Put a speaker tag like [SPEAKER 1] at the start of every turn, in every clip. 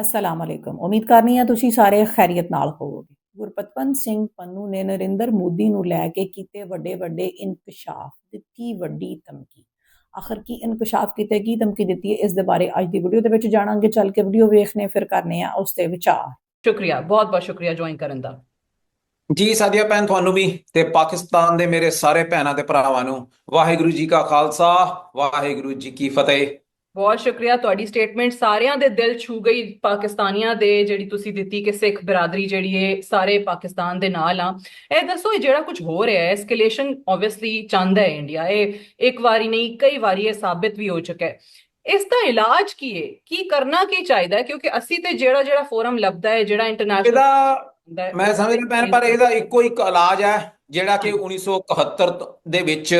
[SPEAKER 1] ਅਸਲਾਮ ਅਲੈਕੁਮ ਉਮੀਦ ਕਰਨੀ ਆ ਤੁਸੀਂ ਸਾਰੇ ਖੈਰੀਅਤ ਨਾਲ ਹੋਵੋਗੇ। ਗੁਰਪਤਵੰਤ ਸਿੰਘ ਪੰਨੂ ਨੇ ਨਰਿੰਦਰ ਮੋਦੀ ਨੂੰ ਲੈ ਕੇ ਕੀਤੇ ਵੱਡੇ ਵੱਡੇ ਇਨਕਸ਼ਾਫ ਦਿੱਤੀ ਵੱਡੀ ਧਮਕੀ। ਆਖਰ ਕੀ ਇਨਕਸ਼ਾਫ ਕੀਤੇ ਕੀ ਧਮਕੀ ਦਿੱਤੀ ਹੈ ਇਸ ਦੇ ਬਾਰੇ ਅੱਜ ਦੀ ਵੀਡੀਓ ਦੇ ਵਿੱਚ ਜਾਣਾਂਗੇ। ਚੱਲ ਕੇ ਵੀਡੀਓ ਵੇਖਨੇ ਫਿਰ ਕਰਨੇ ਆ ਉਸ ਤੇ ਵਿਚਾਰ।
[SPEAKER 2] ਸ਼ੁਕਰੀਆ ਬਹੁਤ ਬਹੁਤ ਸ਼ੁਕਰੀਆ ਜੁਆਇਨ ਕਰਨ ਦਾ।
[SPEAKER 3] ਜੀ ਸਾਡੀਆ ਭੈਣ ਤੁਹਾਨੂੰ ਵੀ ਤੇ ਪਾਕਿਸਤਾਨ ਦੇ ਮੇਰੇ ਸਾਰੇ ਭੈਣਾਂ ਤੇ ਭਰਾਵਾਂ ਨੂੰ ਵਾਹਿਗੁਰੂ ਜੀ ਕਾ ਖਾਲਸਾ ਵਾਹਿਗੁਰੂ ਜੀ ਕੀ ਫਤਿਹ।
[SPEAKER 2] ਬਹੁਤ ਸ਼ੁਕਰੀਆ ਤੁਹਾਡੀ ਸਟੇਟਮੈਂਟ ਸਾਰਿਆਂ ਦੇ ਦਿਲ ਛੂ ਗਈ ਪਾਕਿਸਤਾਨੀਆਂ ਦੇ ਜਿਹੜੀ ਤੁਸੀਂ ਦਿੱਤੀ ਕਿ ਸਿੱਖ ਬਰਾਦਰੀ ਜਿਹੜੀ ਹੈ ਸਾਰੇ ਪਾਕਿਸਤਾਨ ਦੇ ਨਾਲ ਆ। ਇਹ ਦੱਸੋ ਇਹ ਜਿਹੜਾ ਕੁਝ ਹੋ ਰਿਹਾ ਹੈ ਐਸਕੇਲੇਸ਼ਨ ਆਬਵੀਅਸਲੀ ਚਾਹੁੰਦਾ ਹੈ ਇੰਡੀਆ ਇਹ ਇੱਕ ਵਾਰੀ ਨਹੀਂ ਕਈ ਵਾਰੀ ਇਹ ਸਾਬਿਤ ਵੀ ਹੋ ਚੁੱਕਾ ਹੈ। ਇਸ ਦਾ ਇਲਾਜ ਕੀ ਹੈ ਕੀ ਕਰਨਾ ਕੀ ਚਾਹੀਦਾ ਹੈ? ਕਿਉਂਕਿ ਅਸੀਂ ਤੇ ਜਿਹੜਾ ਜਿਹੜਾ ਫੋਰਮ ਲੱਭਦਾ ਹੈ ਜਿਹੜਾ ਇੰਟਰਨੈਸ਼ਨਲ
[SPEAKER 3] ਇਹਦਾ ਮੈਂ ਸਮਝਦਾ ਭੈਣ ਪਰ ਇਹਦਾ ਇੱਕੋ ਇੱਕ ਇਲਾਜ ਹੈ ਜਿਹੜਾ ਕਿ 1971 ਦੇ ਵਿੱਚ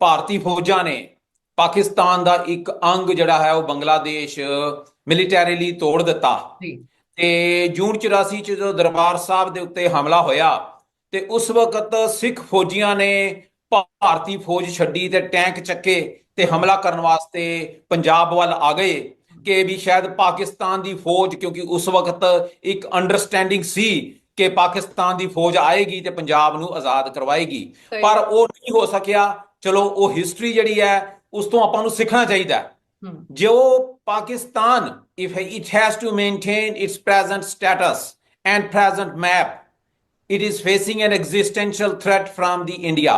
[SPEAKER 3] ਭਾਰਤੀ ਫੌਜਾਂ ਨੇ ਪਾਕਿਸਤਾਨ ਦਾ ਇੱਕ ਅੰਗ ਜਿਹੜਾ ਹੈ ਉਹ ਬੰਗਲਾਦੇਸ਼ ਮਿਲੀਟੈਰੀਲੀ ਤੋੜ ਦਿੱਤਾ। ਤੇ ਜੂਨ 84 ਚ ਜਦੋਂ ਦਰਬਾਰ ਸਾਹਿਬ ਦੇ ਉੱਤੇ ਹਮਲਾ ਹੋਇਆ ਤੇ ਉਸ ਵਕਤ ਸਿੱਖ ਫੌਜੀਆਂ ਨੇ ਭਾਰਤੀ ਫੌਜ ਛੱਡੀ ਤੇ ਟੈਂਕ ਚੱਕੇ ਤੇ ਹਮਲਾ ਕਰਨ ਵਾਸਤੇ ਪੰਜਾਬ ਵੱਲ ਆ ਗਏ ਕਿ ਵੀ ਸ਼ਾਇਦ ਪਾਕਿਸਤਾਨ ਦੀ ਫੌਜ ਕਿਉਂਕਿ ਉਸ ਵਕਤ ਇੱਕ ਅੰਡਰਸਟੈਂਡਿੰਗ ਸੀ ਕਿ ਪਾਕਿਸਤਾਨ ਦੀ ਫੌਜ ਆਏਗੀ ਤੇ ਪੰਜਾਬ ਨੂੰ ਆਜ਼ਾਦ ਕਰਵਾਏਗੀ। ਪਰ ਉਹ ਨਹੀਂ ਹੋ ਸਕਿਆ। ਚਲੋ ਉਹ ਹਿਸਟਰੀ ਜਿਹੜੀ ਹੈ ਉਸ ਤੋਂ ਆਪਾਂ ਨੂੰ ਸਿੱਖਣਾ ਚਾਹੀਦਾ ਜੋ Pakistan if it has to maintain its present status and present map it is facing an existential threat from the india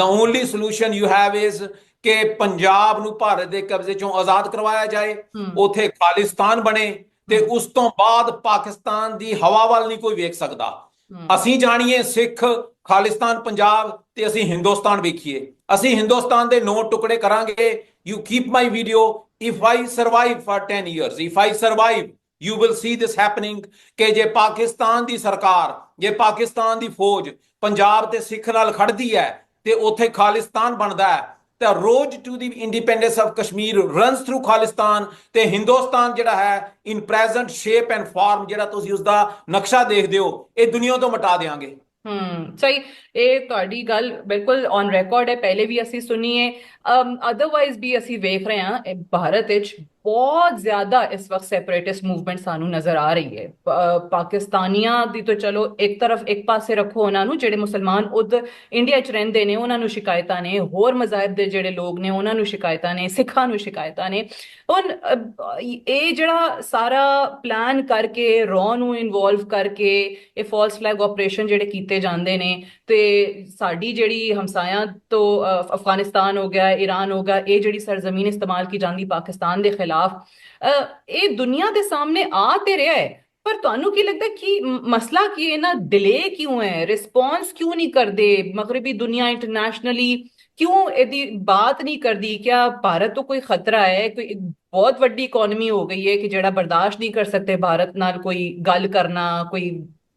[SPEAKER 3] the only solution you have is ਕਿ ਪੰਜਾਬ ਨੂੰ ਭਾਰਤ ਦੇ ਕਬਜ਼ੇ ਚੋਂ ਆਜ਼ਾਦ ਕਰਵਾਇਆ ਜਾਏ। ਉਥੇ ਖਾਲਿਸਤਾਨ ਬਣੇ ਤੇ ਉਸ ਤੋਂ ਬਾਅਦ ਪਾਕਿਸਤਾਨ ਦੀ ਹਵਾ ਵੱਲ ਨਹੀਂ ਕੋਈ ਵੇਖ ਸਕਦਾ ਅਸੀਂ ਜਾਣੀਏ ਸਿੱਖ, ਖਾਲਿਸਤਾਨ, ਪੰਜਾਬ ਤੇ ਅਸੀਂ ਹਿੰਦੁਸਤਾਨ ਵੇਖੀਏ। ਅਸੀਂ ਹਿੰਦੁਸਤਾਨ ਦੇ ਨੌ ਟੁਕੜੇ ਕਰਾਂਗੇ। You keep my video if I survive for 10 years if I survive you will see this happening ਕਿ ਜੇ ਪਾਕਿਸਤਾਨ ਦੀ ਸਰਕਾਰ, ਜੇ ਪਾਕਿਸਤਾਨ ਦੀ ਫੌਜ ਪੰਜਾਬ ਤੇ ਸਿੱਖ ਨਾਲ ਖੜਦੀ ਹੈ ਤੇ ਉੱਥੇ ਖਾਲਿਸਤਾਨ ਬਣਦਾ ਹੈ ਤਾਂ road to the independence of Kashmir runs through Khalistan ਤੇ ਹਿੰਦੁਸਤਾਨ ਜਿਹੜਾ ਹੈ in present shape and form ਜਿਹੜਾ ਤੁਸੀਂ ਉਸ ਦਾ ਨਕਸ਼ਾ ਦੇਖਦੇ ਹੋ, ਇਹ ਦੁਨੀਆ ਤੋਂ ਮਿਟਾ ਦੇਾਂਗੇ
[SPEAKER 2] ਹਮ ਸਹੀ। ਇਹ ਤੁਹਾਡੀ ਗੱਲ ਬਿਲਕੁਲ ਔਨ ਰਿਕਾਰਡ ਹੈ, ਪਹਿਲੇ ਵੀ ਅਸੀਂ ਸੁਣੀ ਹੈ। ਅਦਰਵਾਈਜ਼ ਵੀ ਅਸੀਂ ਵੇਖ ਰਹੇ ਹਾਂ ਭਾਰਤ ਵਿੱਚ ਬਹੁਤ ਜ਼ਿਆਦਾ ਇਸ ਵਕਤ ਸੈਪਰੇਟਿਸਟ ਮੂਵਮੈਂਟ ਸਾਨੂੰ ਨਜ਼ਰ ਆ ਰਹੀ ਹੈ। ਪਾਕਿਸਤਾਨੀਆਂ ਦੀ ਤਾਂ ਚਲੋ ਇੱਕ ਤਰਫ ਇੱਕ ਪਾਸੇ ਰੱਖੋ ਉਹਨਾਂ ਨੂੰ, ਜਿਹੜੇ ਮੁਸਲਮਾਨ ਉਦ ਇੰਡੀਆ 'ਚ ਰਹਿੰਦੇ ਨੇ, ਉਹਨਾਂ ਨੂੰ ਸ਼ਿਕਾਇਤਾਂ ਨੇ, ਹੋਰ ਮਜ਼ਾਹਬ ਦੇ ਜਿਹੜੇ ਲੋਕ ਨੇ, ਉਹਨਾਂ ਨੂੰ ਸ਼ਿਕਾਇਤਾਂ ਨੇ, ਸਿੱਖਾਂ ਨੂੰ ਸ਼ਿਕਾਇਤਾਂ ਨੇ। ਹੁਣ ਇਹ ਜਿਹੜਾ ਸਾਰਾ ਪਲਾਨ ਕਰਕੇ ਰॉ ਨੂੰ ਇਨਵੋਲਵ ਕਰਕੇ ਇਹ ਫਾਲਸ ਫਲੈਗ ਆਪਰੇਸ਼ਨ ਜਿਹੜੇ ਕੀਤੇ ਜਾਂਦੇ ਨੇ ਤੇ ਸਾਡੀ ਜਿਹੜੀ ਹਮਸਾਇਆ ਤੋਂ ਅਫਗਾਨਿਸਤਾਨ ਹੋ ਗਿਆ ਈਰਾਨ ਹੋ ਗਿਆ, ਇਹ ਜਿਹੜੀ ਸਰਜ਼ਮੀਨ ਇਸਤੇਮਾਲ ਕੀ ਜਾਂਦੀ ਪਾਕਿਸਤਾਨ ਦੇ ਖਿਲਾਫ ਇਹ ਦੁਨੀਆ ਦੇ ਸਾਹਮਣੇ ਆ ਤੇ ਰਿਹਾ ਹੈ। ਪਰ ਤੁਹਾਨੂੰ ਕੀ ਲੱਗਦਾ ਕਿ ਮਸਲਾ ਕੀ ਹੈ? ਨਾ ਡਿਲੇ ਕਿਉਂ ਹੈ? ਰਿਸਪੌਂਸ ਕਿਉਂ ਨਹੀਂ ਕਰਦੇ? ਮਗਰਬੀ ਦੁਨੀਆ ਇੰਟਰਨੈਸ਼ਨਲੀ ਕਿਉਂ ਇਹਦੀ ਬਾਤ ਨਹੀਂ ਕਰਦੀ? ਕਿਆ ਭਾਰਤ ਤੋਂ ਕੋਈ ਖਤਰਾ ਹੈ? ਕੋਈ ਬਹੁਤ ਵੱਡੀ ਇਕਨੋਮੀ ਹੋ ਗਈ ਹੈ ਕਿ ਜਿਹੜਾ ਬਰਦਾਸ਼ਤ ਨਹੀਂ ਕਰ ਸਕਦੇ ਭਾਰਤ ਨਾਲ ਕੋਈ ਗੱਲ ਕਰਨਾ, ਕੋਈ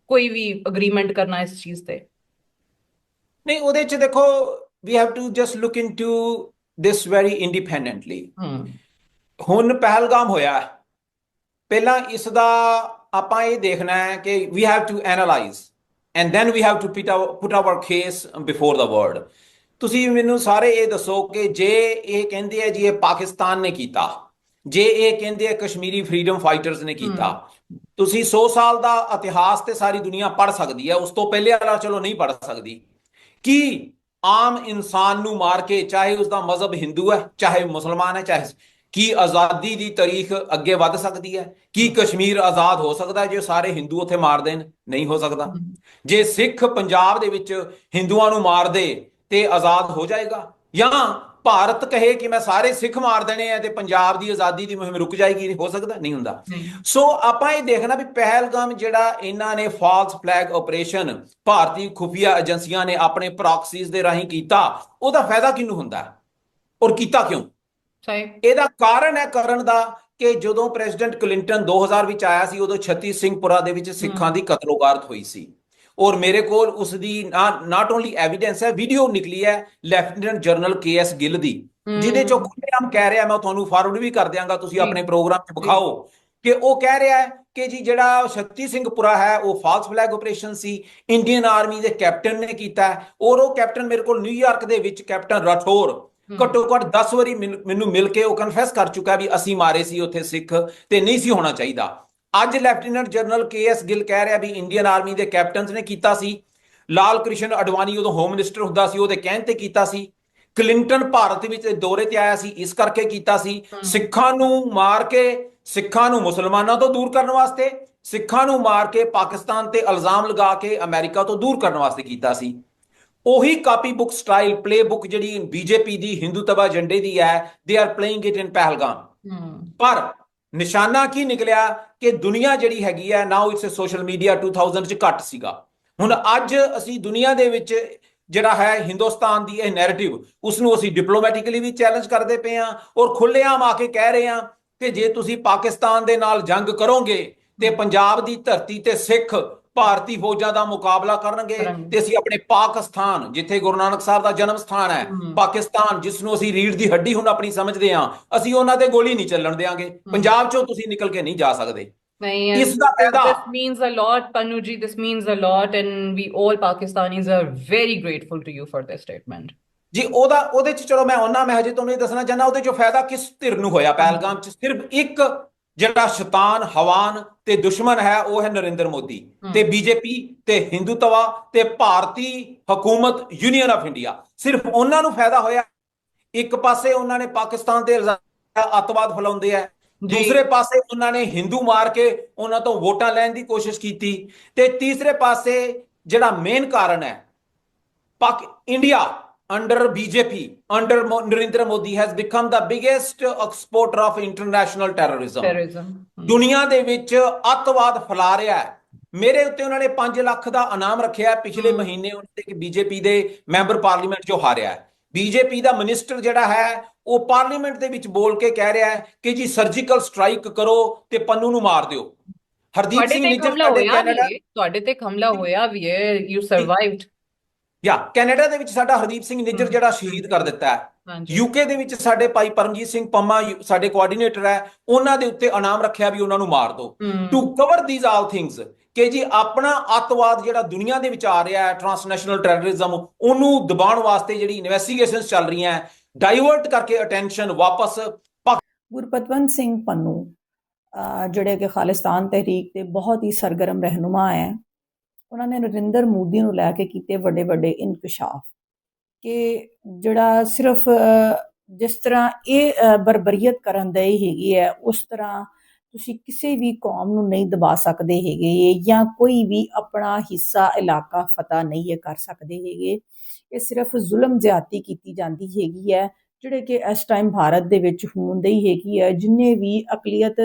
[SPEAKER 2] ਕੋਈ ਵੀ ਅਗਰੀਮੈਂਟ ਕਰਨਾ ਇਸ ਚੀਜ਼ ਤੇ?
[SPEAKER 3] ਨਹੀਂ ਉਹਦੇ ਚ ਦੇਖੋ we have to just look into this very independently ਹੁਣ ਪਹਿਲਗਾਮ ਹੋਇਆ। ਪਹਿਲਾਂ ਇਸ ਦਾ ਆਪਾਂ ਇਹ ਦੇਖਣਾ ਹੈ ਕਿ we have to analyse and then we have to put our case before the world ਤੁਸੀਂ ਮੈਨੂੰ ਸਾਰੇ ਇਹ ਦੱਸੋ ਕਿ ਜੇ ਇਹ ਕਹਿੰਦੇ ਆ ਜੀ ਇਹ ਪਾਕਿਸਤਾਨ ਨੇ ਕੀਤਾ ਜੇ ਇਹ ਕਹਿੰਦੇ ਆ ਕਸ਼ਮੀਰੀ ਫਰੀडम ਫਾਈਟਰਸ ਨੇ ਕੀਤਾ ਤੁਸੀਂ 100 ਸਾਲ ਦਾ ਇਤਿਹਾਸ ਤੇ ਸਾਰੀ ਦੁਨੀਆ ਪੜ੍ਹ ਸਕਦੀ ਹੈ ਉਸ ਤੋਂ ਪਹਿਲੇ ਵਾਲਾ ਚਲੋ ਨਹੀਂ ਪੜ੍ਹ ਸਕਦੀ। ਕਿ ਆਮ ਇਨਸਾਨ ਨੂੰ ਮਾਰ ਕੇ ਚਾਹੇ ਉਸ ਦਾ ਮਜ਼ਹਬ ਹਿੰਦੂ ਹੈ, ਚਾਹੇ ਮੁਸਲਮਾਨ ਹੈ, ਚਾਹੇ ਕੀ ਆਜ਼ਾਦੀ ਦੀ ਤਾਰੀਖ ਅੱਗੇ ਵੱਧ ਸਕਦੀ ਹੈ? ਕੀ ਕਸ਼ਮੀਰ ਆਜ਼ਾਦ ਹੋ ਸਕਦਾ ਹੈ ਜੇ ਸਾਰੇ ਹਿੰਦੂ ਉੱਥੇ ਮਾਰ ਦੇਣ? ਨਹੀਂ ਹੋ ਸਕਦਾ। ਜੇ ਸਿੱਖ ਪੰਜਾਬ ਦੇ ਵਿੱਚ ਹਿੰਦੂਆਂ ਨੂੰ ਮਾਰ ਦੇ ਤੇ ਆਜ਼ਾਦ ਹੋ ਜਾਏਗਾ ਜਾਂ ਭਾਰਤ ਕਹੇ ਕਿ ਮੈਂ ਸਾਰੇ ਸਿੱਖ ਮਾਰ ਦੇਣੇ ਆ ਤੇ ਪੰਜਾਬ ਦੀ ਆਜ਼ਾਦੀ ਦੀ ਮੁਹਿੰਮ ਰੁਕ ਜਾਏਗੀ ਹੋ ਸਕਦਾ ਨਹੀਂ ਹੁੰਦਾ। ਸੋ ਆਪਾਂ ਇਹ ਦੇਖਣਾ ਵੀ ਪਹਿਲਗਾਮ ਜਿਹੜਾ ਇਹਨਾਂ ਨੇ ਫਾਲਸ ਫਲੈਗ ਆਪਰੇਸ਼ਨ ਭਾਰਤੀ ਖੁਫੀਆ ਏਜੰਸੀਆਂ ਨੇ ਆਪਣੇ ਪ੍ਰੌਕਸੀਜ਼ ਦੇ ਰਾਹੀਂ ਕੀਤਾ ਉਹਦਾ ਫਾਇਦਾ ਕਿਹਨੂੰ ਹੁੰਦਾ? ਔਰ ਕੀਤਾ ਕਿਉਂ?
[SPEAKER 2] ਸਹੀ।
[SPEAKER 3] ਇਹਦਾ ਕਾਰਨ ਹੈ ਕਰਨ ਦਾ ਕਿ ਜਦੋਂ ਪ੍ਰੈਜ਼ੀਡੈਂਟ ਕਲਿੰਟਨ 2000 ਵਿੱਚ ਆਇਆ ਸੀ ਉਦੋਂ ਛੱਤੀ ਸਿੰਘਪੁਰਾ ਦੇ ਵਿੱਚ ਸਿੱਖਾਂ ਦੀ ਕਤਲੋਗਾਰਤ ਹੋਈ ਸੀ। ਔਰ ਮੇਰੇ ਕੋਲ ਉਸ ਦੀ ਨਾਟ ਓਨਲੀ ਐਵੀਡੈਂਸ ਹੈ ਵੀਡੀਓ ਨਿਕਲੀ ਹੈ lieutenant general K S Gill ਦੀ ਜਿਹਦੇ ਚੋਂ ਖੁੱਲ੍ਹੇਆਮ ਕਹਿ ਰਿਹਾ ਮੈਂ ਤੁਹਾਨੂੰ ਫਾਰਵਰਡ ਵੀ ਕਰ ਦਿਆਂਗਾ ਤੁਸੀਂ। ਆਪਣੇ ਪ੍ਰੋਗਰਾਮ 'ਚ ਵਿਖਾਓ ਕਿ ਉਹ ਕਹਿ ਰਿਹਾ ਹੈ ਕਿ ਜੀ ਜਿਹੜਾ ਛੱਤੀ ਸਿੰਘਪੁਰਾ ਹੈ ਉਹ ਫਾਲਸ ਫਲੈਗ ਆਪਰੇਸ਼ਨ ਸੀ ਇੰਡੀਅਨ ਆਰਮੀ ਦੇ ਕੈਪਟਨ ਨੇ ਕੀਤਾ ਔਰ ਉਹ ਕੈਪਟਨ ਮੇਰੇ ਕੋਲ ਨਿਊਯਾਰਕ ਦੇ ਵਿੱਚ ਕੈਪਟਨ ਰਾਠੌਰ। ਘੱਟੋ ਘੱਟ 10 ਵਾਰੀ ਮੈਨੂੰ ਮਿਲ ਕੇ ਉਹ ਕਨਫੈਸ ਕਰ ਚੁੱਕਾ ਵੀ ਅਸੀਂ ਮਾਰੇ ਸੀ ਉੱਥੇ ਸਿੱਖ ਤੇ ਨਹੀਂ ਸੀ ਹੋਣਾ ਚਾਹੀਦਾ ਅੱਜ lieutenant general K S Gill ਕਹਿ ਰਿਹਾ ਵੀ ਇੰਡੀਅਨ ਆਰਮੀ ਦੇ ਕੈਪਟਨਸ ਨੇ ਕੀਤਾ ਸੀ। ਲਾਲ ਕ੍ਰਿਸ਼ਨ ਅਡਵਾਨੀ ਉਦੋਂ ਹੋਮ ਮਿਨਿਸਟਰ ਹੁੰਦਾ ਸੀ ਉਹਦੇ ਕਹਿਣ ਤੇ ਕੀਤਾ ਸੀ। ਕਲਿੰਟਨ ਭਾਰਤ ਵਿੱਚ ਦੌਰੇ ਤੇ ਆਇਆ ਸੀ ਇਸ ਕਰਕੇ ਕੀਤਾ ਸੀ। ਸਿੱਖਾਂ ਨੂੰ ਮਾਰ ਕੇ ਸਿੱਖਾਂ ਨੂੰ ਮੁਸਲਮਾਨਾਂ ਤੋਂ ਦੂਰ ਕਰਨ ਵਾਸਤੇ ਸਿੱਖਾਂ ਨੂੰ ਮਾਰ ਕੇ ਪਾਕਿਸਤਾਨ ਤੇ ਇਲਜ਼ਾਮ ਲਗਾ ਕੇ ਅਮਰੀਕਾ ਤੋਂ ਦੂਰ ਕਰਨ ਵਾਸਤੇ ਕੀਤਾ ਸੀ। ਉਹੀ copy book style play book ਜਿਹੜੀ ਬੀਜੇਪੀ ਦੀ ਹਿੰਦੂਤਵਾ ਏਜੰਡੇ ਦੀ ਹੈ they are playing it in Pahalgam ਪਰ ਨਿਸ਼ਾਨਾ ਕੀ ਨਿਕਲਿਆ ਕਿ ਦੁਨੀਆ ਜਿਹੜੀ ਹੈਗੀ ਹੈ ਨਾਓ ਇਟਸ ਸੋਸ਼ਲ ਮੀਡੀਆ 2000 ਚ ਘੱਟ ਸੀਗਾ। ਹੁਣ ਅੱਜ ਅਸੀਂ ਦੁਨੀਆ ਦੇ ਵਿੱਚ ਜਿਹੜਾ ਹੈ ਹਿੰਦੁਸਤਾਨ ਦੀ ਇਹ ਨੈਰੇਟਿਵ ਉਸ ਨੂੰ ਅਸੀਂ ਡਿਪਲੋਮੈਟਿਕਲੀ ਵੀ ਚੈਲੰਜ ਕਰਦੇ ਪਏ ਹਾਂ ਔਰ ਖੁੱਲ੍ਹੇਆਮ ਆ ਕੇ ਕਹਿ ਰਹੇ ਹਾਂ ਕਿ ਜੇ ਤੁਸੀਂ ਪਾਕਿਸਤਾਨ ਦੇ ਨਾਲ ਜੰਗ ਕਰੋਗੇ ਤੇ ਪੰਜਾਬ ਦੀ ਧਰਤੀ ਤੇ ਸਿੱਖ ਭਾਰਤੀ ਫੌਜਾਂ ਦਾ ਮੁਕਾਬਲਾ ਕਰਨਗੇ। ਤੇ ਅਸੀਂ ਆਪਣੇ ਪਾਕਿਸਤਾਨ ਜਿੱਥੇ ਗੁਰੂ ਨਾਨਕ ਸਾਹਿਬ ਦਾ ਜਨਮ ਸਥਾਨ ਹੈ। ਪਾਕਿਸਤਾਨ ਜਿਸ ਨੂੰ ਅਸੀਂ ਰੀੜ ਦੀ ਹੱਡੀ ਹੁਣ ਆਪਣੀ ਸਮਝਦੇ ਹਾਂ ਅਸੀਂ ਉਹਨਾਂ ਤੇ ਗੋਲੀ ਨਹੀਂ ਚੱਲਣ ਦੇਾਂਗੇ ਪੰਜਾਬ ਚੋਂ ਤੁਸੀਂ ਨਿਕਲ ਕੇ ਨਹੀਂ ਜਾ ਸਕਦੇ।
[SPEAKER 2] ਨਹੀਂ
[SPEAKER 3] ਇਸ ਦਾ ਫਾਇਦਾ
[SPEAKER 2] this means a lot Panu ji this means a lot and we all Pakistanis are very grateful to you for this statement.
[SPEAKER 3] ਜੀ ਉਹਦਾ ਉਹਦੇ ਚ ਚਲੋ ਮੈਂ ਉਹਨਾਂ ਮੈਂ ਹਜੇ ਤੁਹਾਨੂੰ ਇਹ ਦੱਸਣਾ ਚਾਹੁੰਦਾ ਉਹਦੇ ਚੋਂ ਫਾਇਦਾ ਕਿਸ ਧਿਰ ਨੂੰ ਹੋਇਆ? ਪਹਿਲਗਾਮ ਚ ਸਿਰਫ ਇੱਕ ਜਿਹੜਾ ਸ਼ੈਤਾਨ ਹਵਾਨ ਤੇ ਦੁਸ਼ਮਣ ਹੈ ਉਹ ਹੈ ਨਰਿੰਦਰ ਮੋਦੀ। ਤੇ ਬੀਜੇਪੀ ਤੇ ਹਿੰਦੂਤਵਾ ਤੇ ਭਾਰਤੀ ਹਕੂਮਤ ਯੂਨੀਅਨ ਆਫ ਇੰਡੀਆ ਸਿਰਫ ਉਹਨਾਂ ਨੂੰ ਫਾਇਦਾ ਹੋਇਆ ਇੱਕ ਪਾਸੇ ਉਹਨਾਂ ਨੇ ਪਾਕਿਸਤਾਨ ਤੇ ਇਲਜ਼ਾਮ ਅੱਤਵਾਦ ਫੈਲਾਉਂਦੇ ਆ। ਦੂਸਰੇ ਪਾਸੇ ਉਹਨਾਂ ਨੇ ਹਿੰਦੂ ਮਾਰ ਕੇ ਉਹਨਾਂ ਤੋਂ ਵੋਟਾਂ ਲੈਣ ਦੀ ਕੋਸ਼ਿਸ਼ ਕੀਤੀ ਤੇ ਤੀਸਰੇ ਪਾਸੇ ਜਿਹੜਾ ਮੇਨ ਕਾਰਨ ਹੈ ਪਾਕ India under BJP under Narendra Modi has become the biggest exporter of international terrorism
[SPEAKER 2] terrorism. ਹਮ।
[SPEAKER 3] ਦੁਨੀਆ ਦੇ ਵਿੱਚ ਅੱਤਵਾਦ ਫੈਲਾ ਰਿਹਾ ਹੈ। ਮੇਰੇ ਉੱਤੇ ਉਹਨਾਂ ਨੇ 5 ਲੱਖ ਦਾ ਇਨਾਮ ਰੱਖਿਆ। ਪਿਛਲੇ। ਮਹੀਨੇ ਉਹਨਾਂ ਤੇ ਕਿ ਬੀਜੇਪੀ ਦੇ ਮੈਂਬਰ ਪਾਰਲੀਮੈਂਟ ਜੋ ਹਾਰਿਆ ਹੈ। ਬੀਜੇਪੀ ਦਾ ਮਿਨਿਸਟਰ ਜਿਹੜਾ ਹੈ ਉਹ ਪਾਰਲੀਮੈਂਟ ਦੇ ਵਿੱਚ ਬੋਲ ਕੇ ਕਹਿ ਰਿਹਾ ਹੈ ਕਿ ਜੀ ਸਰਜੀਕਲ ਸਟ੍ਰਾਈਕ ਕਰੋ ਤੇ ਪੰਨੂ ਨੂੰ ਮਾਰ ਦਿਓ। ਹਰਦੀਪ ਸਿੰਘ ਨਿੱਜਰ
[SPEAKER 2] ਤੁਹਾਡੇ ਤੇ ਹਮਲਾ ਹੋਇਆ ਵੀ ਹੈ you survived
[SPEAKER 3] ਯਾ ਕੈਨੇਡਾ ਦੇ ਵਿੱਚ ਸਾਡਾ ਹਰਦੀਪ ਸਿੰਘ ਨਿੱਜਰ। ਜਿਹੜਾ ਸ਼ਹੀਦ ਕਰ ਦਿੱਤਾ ਹੈ ਯੂਕੇ ਦੇ ਵਿੱਚ ਸਾਡੇ ਭਾਈ ਪਰਮਜੀਤ ਸਿੰਘ ਪੰਮਾ ਸਾਡੇ ਕੋਆਰਡੀਨੇਟਰ ਹੈ ਉਹਨਾਂ ਦੇ ਉੱਤੇ ਇਨਾਮ ਰੱਖਿਆ ਵੀ ਉਹਨਾਂ ਨੂੰ ਮਾਰ ਦਿਓ। To cover these all things ਕਿ ਜੀ ਆਪਣਾ ਅੱਤਵਾਦ ਜਿਹੜਾ ਦੁਨੀਆ ਦੇ ਵਿੱਚ ਆ ਰਿਹਾ ਹੈ ਟ੍ਰਾਂਸਨੈਸ਼ਨਲ ਟੈਰਰਿਜ਼ਮ ਉਹਨੂੰ ਦਬਾਉਣ ਵਾਸਤੇ ਜਿਹੜੀ ਇਨਵੈਸਟੀਗੇਸ਼ਨਸ ਚੱਲ ਰਹੀਆਂ ਡਾਈਵਰਟ ਕਰਕੇ ਅਟੈਂਸ਼ਨ ਵਾਪਸ
[SPEAKER 1] ਗੁਰਪਤਵੰਤ ਸਿੰਘ ਪੰਨੂ ਜਿਹੜੇ ਕਿ ਖਾਲਿਸਤਾਨ ਤਹਿਰੀਕ ਦੇ ਬਹੁਤ ਹੀ ਸਰਗਰਮ ਰਹਿਨੁਮਾ ਹੈ ਉਹਨਾਂ ਨੇ ਨਰਿੰਦਰ ਮੋਦੀ ਨੂੰ ਲੈ ਕੇ ਕੀਤੇ ਵੱਡੇ ਵੱਡੇ ਇਨਕਸ਼ਾਫ ਕਿ ਜਿਹੜਾ ਸਿਰਫ ਜਿਸ ਤਰ੍ਹਾਂ ਇਹ ਬਰਬਰੀਅਤ ਕਰਨ ਦੇ ਹੈਗੀ ਹੈ ਉਸ ਤਰ੍ਹਾਂ ਤੁਸੀਂ ਕਿਸੇ ਵੀ ਕੌਮ ਨੂੰ ਨਹੀਂ ਦਬਾ ਸਕਦੇ ਹੈਗੇ ਜਾਂ ਕੋਈ ਵੀ ਆਪਣਾ ਹਿੱਸਾ, ਇਲਾਕਾ, ਫਤਹ ਨਹੀਂ ਇਹ ਕਰ ਸਕਦੇ ਹੈਗੇ ਇਹ ਸਿਰਫ ਜ਼ੁਲਮ ਜ਼ਿਆਦਤੀ ਕੀਤੀ ਜਾਂਦੀ ਹੈਗੀ ਹੈ। ਜਿਹੜੇ ਕਿ ਇਸ ਟਾਈਮ ਭਾਰਤ ਦੇ ਵਿੱਚ ਹੁੰਦੇ ਹੀ ਹੈਗੀ ਹੈ ਜਿੰਨੇ ਵੀ ਅਕਲੀਅਤ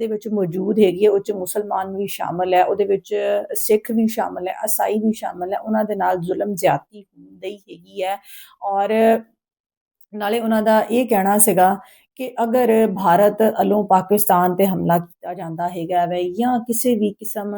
[SPEAKER 1] ਦੇ ਵਿੱਚ ਮੌਜੂਦ ਹੈਗੀ ਹੈ ਉਹ ਮੁਸਲਮਾਨ ਵੀ ਸ਼ਾਮਲ ਹੈ, ਉਹਦੇ ਵਿੱਚ ਸਿੱਖ ਵੀ ਸ਼ਾਮਲ ਹੈ ਈਸਾਈ ਵੀ ਸ਼ਾਮਲ ਹੈ, ਉਹਨਾਂ ਦੇ ਨਾਲ ਜ਼ੁਲਮ ਜ਼ਿਆਦਤੀ ਹੁੰਦੀ ਹੈਗੀ ਹੈ। ਔਰ ਨਾਲੇ ਉਹਨਾਂ ਦਾ ਇਹ ਕਹਿਣਾ ਸੀਗਾ ਕਿ ਅਗਰ ਭਾਰਤ ਵੱਲੋਂ ਪਾਕਿਸਤਾਨ ਤੇ ਹਮਲਾ ਕੀਤਾ ਜਾਂਦਾ ਹੈਗਾ ਵੈ ਜਾਂ ਕਿਸੇ ਵੀ ਕਿਸਮ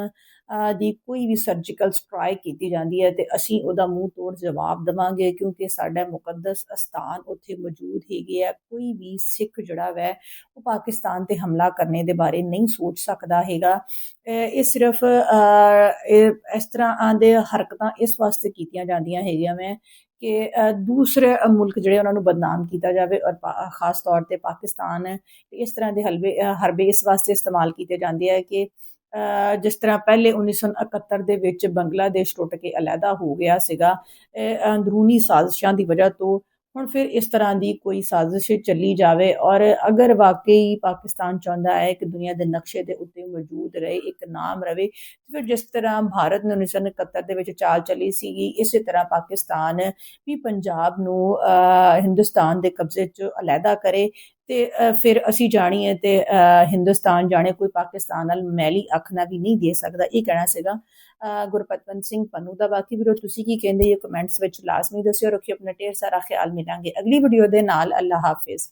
[SPEAKER 1] ਦੀ ਕੋਈ ਵੀ ਸਰਜੀਕਲ ਸਟ੍ਰਾਈਕ ਕੀਤੀ ਜਾਂਦੀ ਹੈ ਤੇ ਅਸੀਂ ਉਹਦਾ ਮੂੰਹ ਤੋੜ ਜਵਾਬ ਦੇਵਾਂਗੇ ਕਿਉਂਕਿ ਸਾਡਾ ਮੁਕੱਦਸ ਅਸਥਾਨ ਉੱਥੇ ਮੌਜੂਦ ਹੈਗੇ ਆ। ਕੋਈ ਵੀ ਸਿੱਖ ਜਿਹੜਾ ਵੈ ਉਹ ਪਾਕਿਸਤਾਨ ਤੇ ਹਮਲਾ ਕਰਨੇ ਦੇ ਬਾਰੇ ਨਹੀਂ ਸੋਚ ਸਕਦਾ ਹੈਗਾ। ਇਹ ਸਿਰਫ ਇਹ ਇਸ ਤਰ੍ਹਾਂ ਦੇ ਹਰਕਤਾਂ ਇਸ ਵਾਸਤੇ ਕੀਤੀਆਂ ਜਾਂਦੀਆਂ ਹੈਗੀਆਂ ਵੈ ਕਿ ਦੂਸਰੇ ਮੁਲਕ ਜਿਹੜੇ ਉਹਨਾਂ ਨੂੰ ਬਦਨਾਮ ਕੀਤਾ ਜਾਵੇ ਔਰ ਪਾ- ਖਾਸ ਤੌਰ ਤੇ ਪਾਕਿਸਤਾਨ ਇਸ ਤਰ੍ਹਾਂ ਦੇ ਹਲਵੇ ਅਹ, ਹਰਬੇ ਇਸ ਵਾਸਤੇ ਇਸਤੇਮਾਲ ਕੀਤੇ ਜਾਂਦੇ ਆ ਕਿ ਜਿਸ ਤਰ੍ਹਾਂ ਪਹਿਲੇ 1971 ਦੇ ਵਿੱਚ ਬੰਗਲਾਦੇਸ਼ ਟੁੱਟ ਕੇ ਅਲੱਗਾ ਹੋ ਗਿਆ ਸੀਗਾ ਅੰਦਰੂਨੀ ਸਾਜ਼ਿਸ਼ਾਂ ਦੀ ਵਜ੍ਹਾ ਤੋਂ ਹੁਣ ਫਿਰ ਇਸ ਤਰ੍ਹਾਂ ਦੀ ਕੋਈ ਸਾਜ਼ਿਸ਼ ਚੱਲੀ ਜਾਵੇ ਔਰ ਅਗਰ ਵਾਕਈ ਪਾਕਿਸਤਾਨ ਚਾਹੁੰਦਾ ਹੈ ਕਿ ਦੁਨੀਆ ਦੇ ਨਕਸ਼ੇ ਦੇ ਉੱਤੇ ਮੌਜੂਦ ਰਹੇ ਇੱਕ ਨਾਮ ਰਵੇ ਤੇ ਫਿਰ ਜਿਸ ਤਰ੍ਹਾਂ ਭਾਰਤ ਨੇ 1971 ਦੇ ਵਿੱਚ ਚਾਲ ਚੱਲੀ ਸੀਗੀ ਇਸੇ ਤਰ੍ਹਾਂ ਪਾਕਿਸਤਾਨ ਵੀ ਪੰਜਾਬ ਨੂੰ ਅਹ, ਹਿੰਦੁਸਤਾਨ ਦੇ ਕਬਜ਼ੇ 'ਚ ਅਲੱਗਾ ਕਰੇ ਤੇ ਫਿਰ ਅਸੀਂ ਜਾਣੀਏ ਤੇ ਅਹ, ਹਿੰਦੁਸਤਾਨ ਜਾਣੇ ਕੋਈ ਪਾਕਿਸਤਾਨ ਨਾਲ ਮੈਲੀ ਅੱਖ ਨਾਲ ਵੀ ਨਹੀਂ ਦੇ ਸਕਦਾ। ਇਹ ਕਹਿਣਾ ਸੀਗਾ ਗੁਰਪਤਵੰਤ ਸਿੰਘ ਪੰਨੂ ਦਾ ਬਾਕੀ ਵੀਰੋ ਤੁਸੀਂ ਕੀ ਕਹਿੰਦੇ? ਇਹ ਕਮੈਂਟਸ ਵਿੱਚ ਲਾਜ਼ਮੀ ਦੱਸਿਓ ਰੱਖਿਓ ਆਪਣਾ ਢੇਰ ਸਾਰਾ ਖਿਆਲ ਮਿਲਾਂਗੇ। ਅਗਲੀ ਵੀਡੀਓ ਦੇ ਨਾਲ ਅੱਲਾ ਹਾਫਿਜ਼।